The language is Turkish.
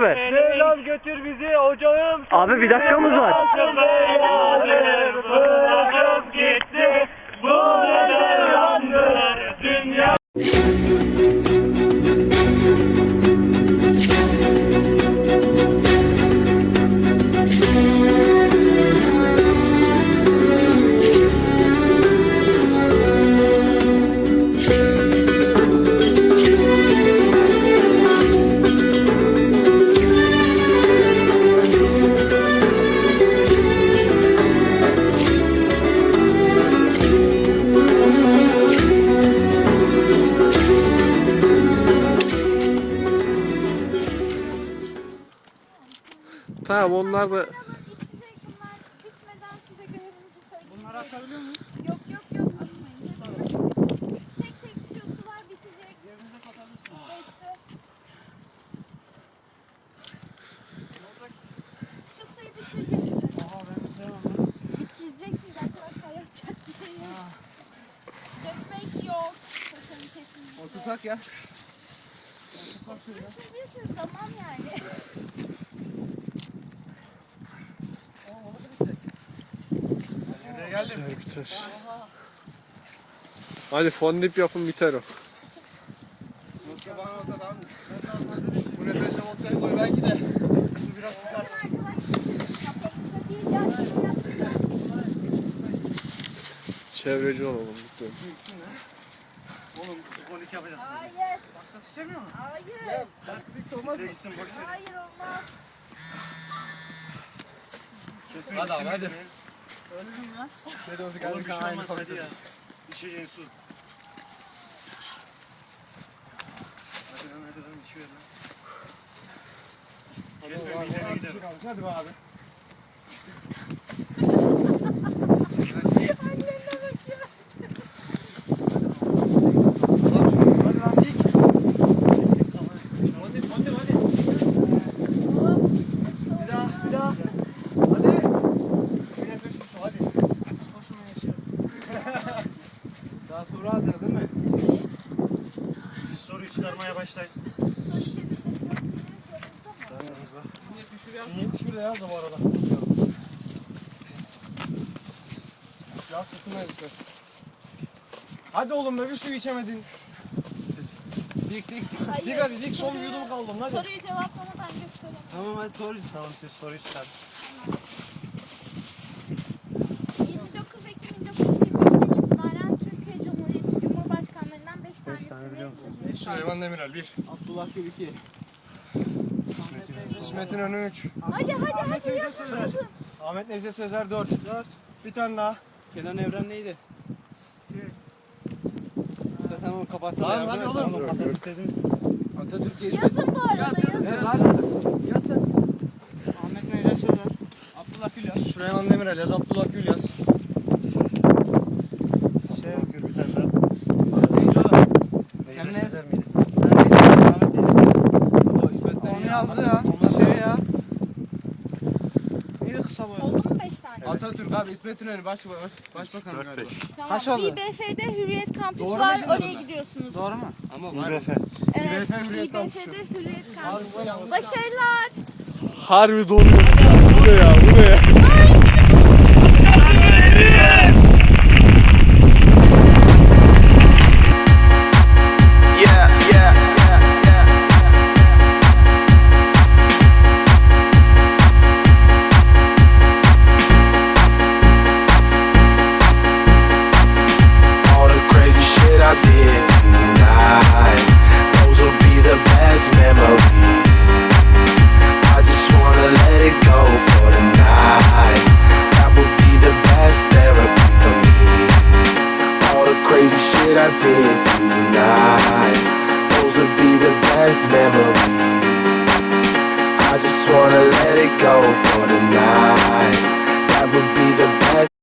beraber. Mevlam götür bizi ocağım Abi bir dakikamız var. Bırakıp gitti Bu ne devrandır Dünya Tamam onlar da İçecek bunlar bitmeden size görevimizi söyleyeyim. Bunları atabiliyor muyuz? Yok yok yok atmayın. Tek tek şu sular bitecek. Yerinize katabilirsiniz. Şu suyu bitireceksiniz. Aha ben Bitireceksiniz arkadaşlar yapacak bir şey yok. Dökmek yok. Sakın kesinlikle. otursak ya. Bitirebilirsiniz tamam yani. Biter. Hadi fondip yapın biter o. Bu nefese vodkayı koy belki de Su biraz sıkar. Çevreci olalım lütfen. Oğlum su yapacağız Hayır. Başkası istemiyor mu? Hayır. Çeksin boş ver Hayır olmaz. Hadi abi hadi Öldüm ya. Şöyle olsa Oğlum bir şey aynı hadi ya İçeceğin su Hadi lan hadi lan içiyor lan Kesme midene gider Hadi be abi. Hadi lan dik Hadi hadi hadi Bir daha bir daha Hadi Bir nefes su hadi Hoşuma yaşıyor Daha sonra alacağız değil mi? Siz soruyu çıkarmaya başlayın Soru çevirmek yok. Sizin sorunuz ama. 71 yaz da bu arada Ya sırtına istersen Hadi oğlum be bir su içemedin Dik dik. Dik hadi dik son bir soruyu- yudum kaldı hadi Soruyu cevaplamadan gösterin. Tamam hadi soru. Tamam siz soruyu çıkar 5 tanesi Süleyman Demirel 1 Abdullah Gül 2. İsmet İnönü 3 Hadi hadi hadi yazın yazın. Ahmet Necdet Sezer 4 4 Bir tane daha Kenan Evren neydi? Zaten onu kapatsana. Lan hadi oğlum? Atatürk geçti. Yazın bu arada yazın. Evet hadi. Yaz sen. Ahmet Necdet Sezer Abdullah Gül yaz. Süleyman Demirel yaz Abdullah Gül yaz Abdullah Gül bir tane daha Neydi o? Necdet Kenan- Sezer miydi? Neredeydi? Ahmet neydi? O İsmet'ten Onu iyi. Yazdı ya. Şey ya. Neydi kısa boylu? Oldu mu 5 tane? Atatürk abi İsmet İnönü baş, baş, başbakan galiba. Tamam. Kaç oldu? İBF'de Hürriyet Kampüsü Doğru var. şimdi Oraya bunlar? gidiyorsunuz. Doğru mu? Ama var. Evet. İBF Hürriyet Kampüsü. İBF'de Hürriyet Kampüsü. Başarılar. Harbi donuyor. Bu ne ya? Bu ne ya? past memories. I just wanna let it go for tonight. That would be the best